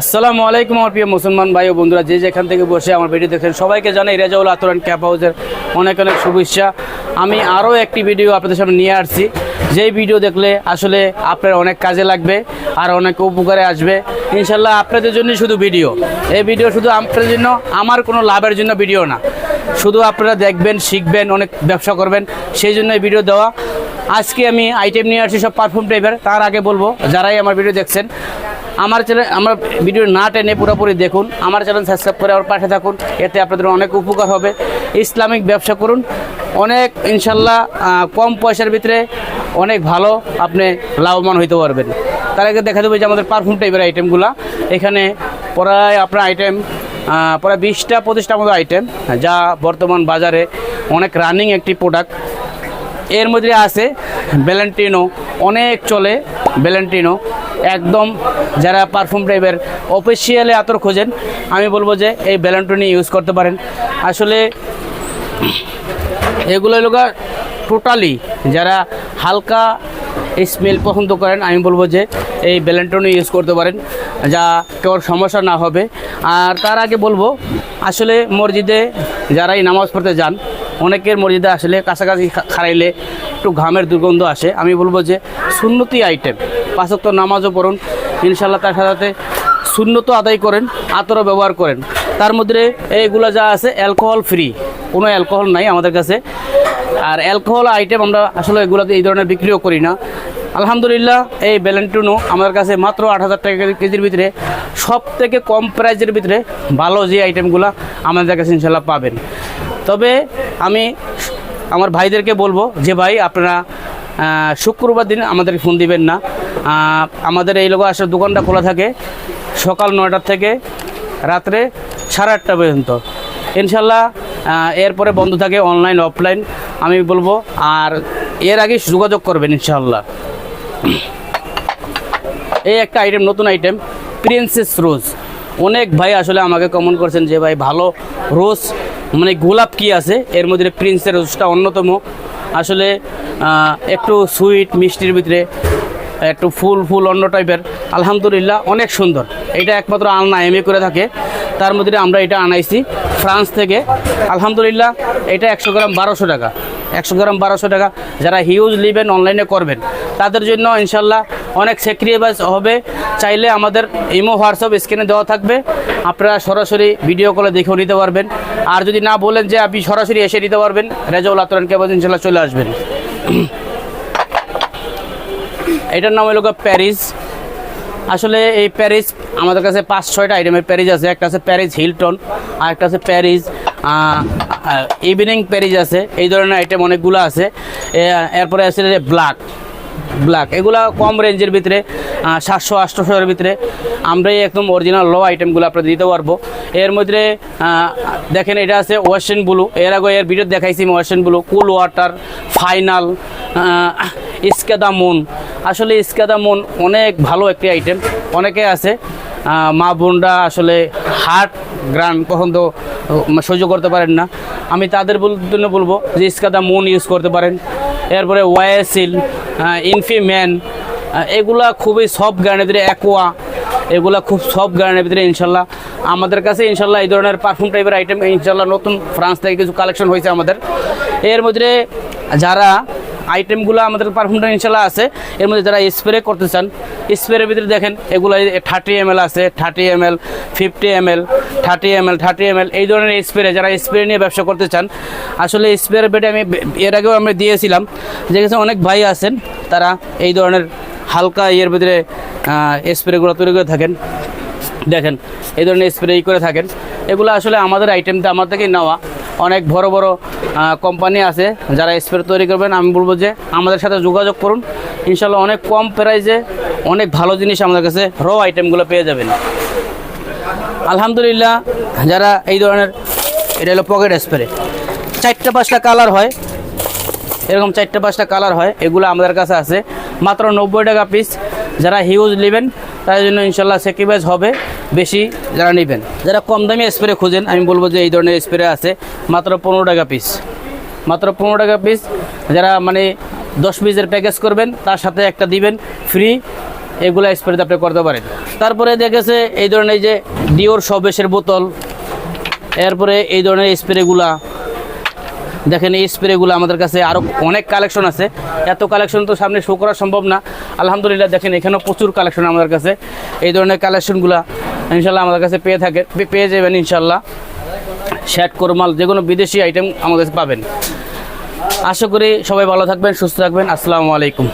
আসসালামু আলাইকুম আমার প্রিয় মুসলমান ভাই ও বন্ধুরা, যে যেখান থেকে বসে আমার ভিডিও দেখেন সবাইকে জানাই রেজাউল আতরান ক্যাপ হাউসের অনেক অনেক শুভেচ্ছা। আমি আরও একটি ভিডিও আপনাদের সামনে নিয়ে আসছি। যেই ভিডিও দেখলে আসলে আপনার অনেক কাজে লাগবে আর অনেক উপকারে আসবে। ইনশাল্লাহ আপনাদের জন্য শুধু ভিডিও। এই ভিডিও শুধু আপনাদের জন্য, আমার কোনো লাভের জন্য ভিডিও না। শুধু আপনারা দেখবেন, শিখবেন, অনেক ব্যবসা করবেন, সেই জন্য এই ভিডিও দেওয়া। আজকে আমি আইটেম নিয়ে আসছি সব পারফিউম টাইপের তার আগে বলব, যারাই আমার ভিডিও দেখছেন আমার চ্যানেল আমার ভিডিও না টেনে পুরোপুরি দেখুন, আমার চ্যানেল সাবস্ক্রাইব করে আমার পাশে থাকুন, এতে আপনাদের অনেক উপকার হবে। ইসলামিক ব্যবসা করুন, অনেক ইনশাল্লাহ কম পয়সার ভিতরে অনেক ভালো আপনি লাভবান হইতে পারবেন। তার আগে দেখা দেবো যে আমাদের পারফিউম টাইপের আইটেমগুলো এখানে প্রায় আপনার আইটেম প্রায় বিশটা পঁচিশটা মতো আইটেম যা বর্তমান বাজারে অনেক রানিং একটি প্রোডাক্টের মধ্যে আছে ভ্যালেন্টিনো অনেক চলে ভ্যালেন্টিনো একদম যারা পারফিউম টাইপের অফিসিয়ালি আতর খোঁজেন। আমি বলব যে এই ব্যালেন্টনি ইউজ করতে পারেন। আসলে এগুলো লোক টোটালি যারা হালকা স্মেল পছন্দ করেন, আমি বলব যে এই ব্যালেন্টনি ইউজ করতে পারেন, যা কেউ সমস্যা না হবে। আর তার আগে বলব, আসলে মসজিদে যারাই নামাজ পড়তে যান, অনেকের মসজিদে আসলে কাছাকাছি খা- খাড়াইলে একটু ঘামের দুর্গন্ধ আসে। আমি বলব যে সুন্নতি আইটেম পাঁচক্ত নামাজও পড়ুন। ইনশাল্লাহ তার সাথে শূন্যত আদায় করেন, আতরও ব্যবহার করেন। তার মধ্যে এইগুলো যা আছে অ্যালকোহল ফ্রি কোনো অ্যালকোহল নাই আমাদের কাছে। আর অ্যালকোহল আইটেম আমরা আসলে এগুলোতে এই ধরনের বিক্রিও করি না। আলহামদুলিল্লাহ, এই ব্যালেন্টুনো আমাদের কাছে মাত্র আট হাজার টাকা কেজির ভিতরে সব থেকে কম প্রাইজের ভিতরে ভালো যে আইটেমগুলো আমাদের কাছে ইনশাল্লাহ পাবেন। তবে আমি আমার ভাইদেরকে বলব যে, ভাই, আপনারা শুক্রবার দিন আমাদেরকে ফোন দিবেন না। আমাদের এই লোক আসার দোকানটা খোলা থাকে সকাল নয়টার থেকে রাত্রে সাড়ে আটটা পর্যন্ত। ইনশাল্লাহ এরপরে বন্ধ থাকে অনলাইন, অফলাইন, আমি বলব। আর এর আগে যোগাযোগ করবেন ইনশাল্লাহ। এই একটা আইটেম নতুন আইটেম প্রিন্সেস রোজ অনেক ভাই আসলে আমাকে কমেন্ট করছেন যে, ভাই, ভালো রোজ মানে গোলাপ কি আছে? এর মধ্যে প্রিন্সের রোজটা অন্যতম। আসলে একটু সুইট মিষ্টির ভিতরে একটু ফুল ফুল অন্য টাইপের। আলহামদুলিল্লাহ অনেক সুন্দর। এটা একমাত্র আলনা এম করে থাকে। তার মধ্যে আমরা এটা আনাইছি ফ্রান্স থেকে। আলহামদুলিল্লাহ এটা একশো গ্রাম বারোশো টাকা। একশো গ্রাম বারোশো টাকা। যারা হিউজ নেবেন অনলাইনে করবেন, তাদের জন্য ইনশাল্লাহ অনেক সেক্রিফাইস হবে। চাইলে আমাদের ইমো, হোয়াটসঅ্যাপ, স্ক্রিনে দেওয়া থাকবে। আপনারা সরাসরি ভিডিও কলে দেখেও নিতে পারবেন। আর যদি না বলেন যে আপনি সরাসরি এসে নিতে পারবেন, রেজাউল আতরান কেবল ইনশাল্লাহ চলে আসবেন। এটার নাম হলো প্যারিস। আসলে এই প্যারিস, আমাদের কাছে পাঁচ, ছয়টা আইটেমের প্যারিস আছে। একটা আছে প্যারিস হিলটন আর একটা আছে প্যারিস ইভিনিং প্যারিস আছে। এই ধরনের আইটেম অনেকগুলো আছে। এরপরে আছে ব্ল্যাক ব্ল্যাক। এগুলা কম রেঞ্জের ভিতরে সাতশো আটশোশোর ভিতরে। আমরাই একদম অরিজিনাল লো আইটেমগুলো আপনাদের দিতে পারব। এর মধ্যে দেখেন এটা আছে ওয়েস্টার্ন ব্লু এর আগে এর ভিডিও দেখাইছি western blue cool water final Escada moon আসলে ইস্কাদা মুন অনেক ভালো একটি আইটেম অনেকে আছে মা বোনরা আসলে হার্ট গ্রান পছন্দ সহ্য করতে পারেন না। আমি তাদের জন্য বলব যে ইস্কাদা মুন ইউজ করতে পারেন। এরপরে ওয়াইসিল ইনফিম্যান এগুলা খুবই সব গানের ভিতরে অ্যাকোয়া এগুলা খুব সব গানের ভিতরে ইনশাল্লাহ। আমাদের কাছে ইনশাল্লাহ এই ধরনের পারফিউম টাইপের আইটেম ইনশাল্লাহ নতুন ফ্রান্স থেকে কিছু কালেকশন হয়েছে আমাদের। এর মধ্যে যারা আইটেমগুলো আমাদের পারফিউমটা ইনশাল্লাহ আছে। এর মধ্যে যারা স্প্রে করতে চান স্প্রের ভিতরে দেখেন, এগুলো থার্টি এম আছে thirty M L fifty M L thirty M L thirty M L এই ধরনের স্প্রে যারা স্প্রে নিয়ে ব্যবসা করতে চান, আসলে স্প্রের বেডে আমি এর আগেও আমরা দিয়েছিলাম। যে অনেক ভাই আছেন, তারা এই ধরনের হালকা ইয়ের ভিতরে স্প্রেগুলো তৈরি করে থাকেন। দেখেন, এই ধরনের স্প্রে করে থাকেন। এগুলো আসলে আমাদের আইটেমটা আমার থেকেই নেওয়া। অনেক বড় বড় কোম্পানি আছে যারা স্প্রে তৈরি করবেন। আমি বলব যে আমাদের সাথে যোগাযোগ করুন। ইনশাল্লাহ অনেক কম প্রাইসে অনেক ভালো জিনিস আমাদের কাছে র আইটেমগুলো পেয়ে যাবেন। আলহামদুলিল্লাহ, যারা এই ধরনের, এটা হলো পকেট স্প্রে চারটা পাঁচটা কালার হয়। এরকম চারটে পাঁচটা কালার হয়। এগুলো আমাদের কাছে আছে। মাত্র নব্বই টাকা পিস যারা হিউজ নেবেন, তাদের জন্য ইনশাল্লাহ স্যাক্রিফাইস হবে। বেশি যারা নেবেন। যারা কম দামি স্প্রে খুঁজেন, আমি বলব যে এই ধরনের স্প্রে আছে, মাত্র পনেরো টাকা পিস মাত্র পনেরো টাকা পিস যারা মানে দশ পিসের প্যাকেজ করবেন, তার সাথে একটা দিবেন ফ্রি এগুলো স্প্রেতে আপনি করতে পারেন। তারপরে দেখেছে এই ধরনের যে ডিওর সবেশের বোতল। এরপরে এই ধরনের স্প্রেগুলা দেখেন এই স্প্রেগুলো আমাদের কাছে আরও অনেক কালেকশন আছে। এত কালেকশন তো সামনে শো করা সম্ভব না। আলহামদুলিল্লাহ, দেখেন এখানেও প্রচুর কালেকশন আমাদের কাছে। এই ধরনের কালেকশনগুলো ইনশাল্লাহ আমাদের কাছে পেয়ে থাকে। পেয়ে যাবেন ইনশাল্লাহ শ্যাট কোরমাল যে কোনো বিদেশি আইটেম আমাদের কাছে পাবেন। আশা করি সবাই ভালো থাকবেন, সুস্থ থাকবেন। আসসালামু আলাইকুম।